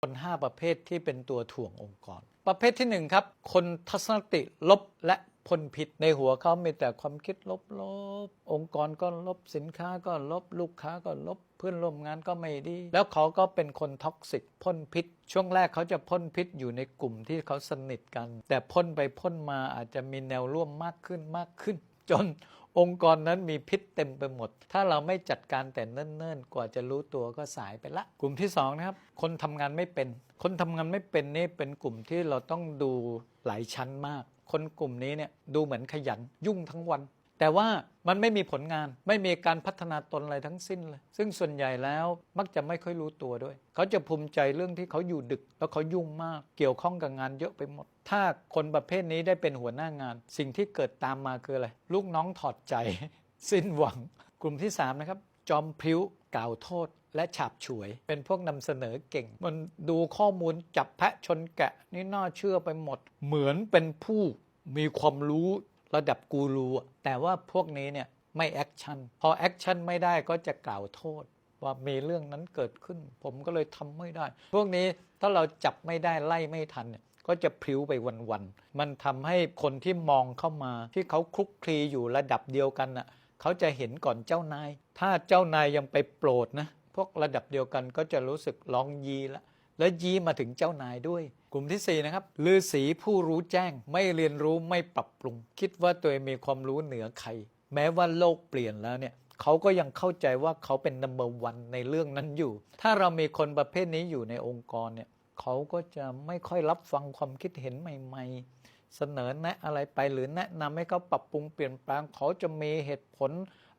คน 5 ประเภทที่เป็นตัวถ่วงองค์กร ประเภทที่ 1 ครับ คนทัศนคติลบและพ่นพิษในหัวเขามีแต่ความคิดลบลบๆองค์กรก็ลบสินค้าก็ลบลูกค้าก็ลบเพื่อนร่วมงานก็ไม่ดี แล้วเขาก็เป็นคนท็อกซิกพ่นพิษ ช่วงแรกเขาจะพ่นพิษอยู่ในกลุ่มที่เขาสนิทกัน แต่พ่นไปพ่นมาอาจจะมีแนวร่วมมากขึ้นมากขึ้น จน องค์กรนั้นมีพิษเต็มไปหมด ถ้าเราไม่จัดการแต่เนิ่นๆ กว่าจะรู้ตัวก็สายไปละ กลุ่มที่สองนะครับ คนทำงานไม่เป็น คนทำงานไม่เป็นนี่เป็นกลุ่มที่เราต้องดูหลายชั้นมาก คนกลุ่มนี้เนี่ยดูเหมือนขยันยุ่งทั้งวัน แต่ว่ามันไม่มีผลงานไม่มีการพัฒนาตนอะไรทั้งสิ้นเลย ซึ่งส่วนใหญ่แล้วมักจะไม่ค่อยรู้ตัวด้วย เขาจะภูมิใจเรื่องที่เขาอยู่ดึก แล้วเขายุ่งมากเกี่ยวข้องกับงานเยอะไปหมด ถ้าคนประเภทนี้ได้เป็นหัวหน้างาน สิ่งที่เกิดตามมาคืออะไรลูกน้องถอดใจ สิ้นหวัง กลุ่มที่ 3 นะครับ จอมพริ้วกล่าวโทษและฉาบฉวย เป็นพวกนำเสนอเก่ง มันดูข้อมูลจับแพะชนแกะนี่น่าเชื่อไปหมด เหมือนเป็นผู้มีความรู้ ระดับกูรูแต่ว่าพวกนี้เนี่ยไม่แอคชั่นพอแอคชั่นไม่ได้ก็จะกล่าวโทษ ว่ามีเรื่องนั้นเกิดขึ้น ผมก็เลยทำไม่ได้ พวกนี้ถ้าเราจับไม่ได้ไล่ไม่ทันเนี่ยก็จะพลิ้วไปวันๆ มันทำให้คนที่มองเข้ามา ที่เขาคลุกคลีอยู่ระดับเดียวกันน่ะเขาจะเห็นก่อนเจ้านาย ถ้าเจ้านายยังไปโปรดนะ พวกระดับเดียวกันก็จะรู้สึกร้องยีละ และยีมาถึงเจ้านายด้วย กลุ่มที่4นะครับฤาษีผู้รู้แจ้งไม่เรียนรู้ไม่ปรับปรุง คิดว่าตัวเองมีความรู้เหนือใคร แม้ว่าโลกเปลี่ยนแล้วเนี่ยเขาก็ยังเข้าใจว่าเขาเป็นนัมเบอร์วันในเรื่องนั้นอยู่ ถ้าเรามีคนประเภทนี้อยู่ในองค์กรเนี่ยเขาก็จะไม่ค่อยรับฟังความคิดเห็นใหม่ ๆ เสนอแนะอะไรไปหรือแนะนำให้เขาปรับปรุงเปลี่ยนแปลงเขาจะมีเหตุผล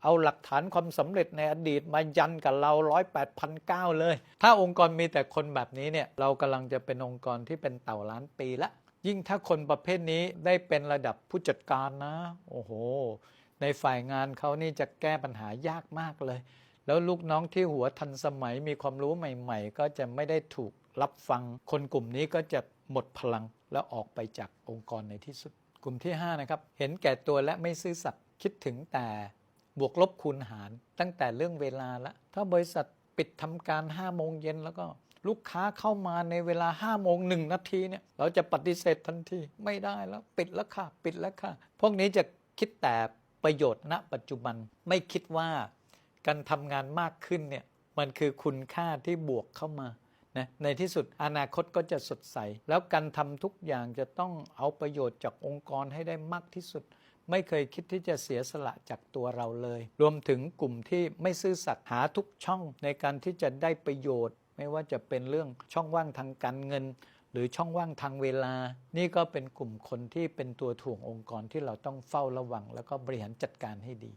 เอาหลักฐานความสำเร็จในอดีตมายันกับเราร้อยแปดพันเก้าเลย ถ้าองค์กรมีแต่คนแบบนี้เนี่ยเรากำลังจะเป็นองค์กรที่เป็นเต่าล้านปีละ ยิ่งถ้าคนประเภทนี้ได้เป็นระดับผู้จัดการนะ โอ้โห ในฝ่ายงานเขานี่จะแก้ปัญหายากมากเลย แล้วลูกน้องที่หัวทันสมัยมีความรู้ใหม่ ๆ ก็จะไม่ได้ถูกรับฟัง คนกลุ่มนี้ก็จะหมดพลังแล้วออกไปจากองค์กรในที่สุด กลุ่มที่5นะครับเห็นแก่ตัวและไม่ซื่อสัตย์คิดถึงแต่ บวกลบคูณหาร ตั้งแต่เรื่องเวลาละถ้าบริษัทปิดทำการ5โมงเย็นแล้วก็ลูกค้าเข้ามาในเวลา5โมงหนึ่งนาทีเนี่ยเราจะปฏิเสธทันทีไม่ได้แล้วปิดแล้วค่ะปิดแล้วค่ะ พวกนี้จะคิดแต่ประโยชน์ณปัจจุบันไม่คิดว่าการทำงานมากขึ้นเนี่ยมันคือคุณค่าที่บวกเข้ามานะในที่สุดอนาคตก็จะสดใส แล้วการทำทุกอย่างจะต้องเอาประโยชน์จากองค์กรให้ได้มากที่สุด ไม่เคยคิดที่จะเสียสละจากตัวเราเลย รวมถึงกลุ่มที่ไม่ซื่อสัตย์หาทุกช่องในการที่จะได้ประโยชน์ ไม่ว่าจะเป็นเรื่องช่องว่างทางการเงิน หรือช่องว่างทางเวลา นี่ก็เป็นกลุ่มคนที่เป็นตัวถ่วงองค์กรที่เราต้องเฝ้าระวัง แล้วก็บริหารจัดการให้ดี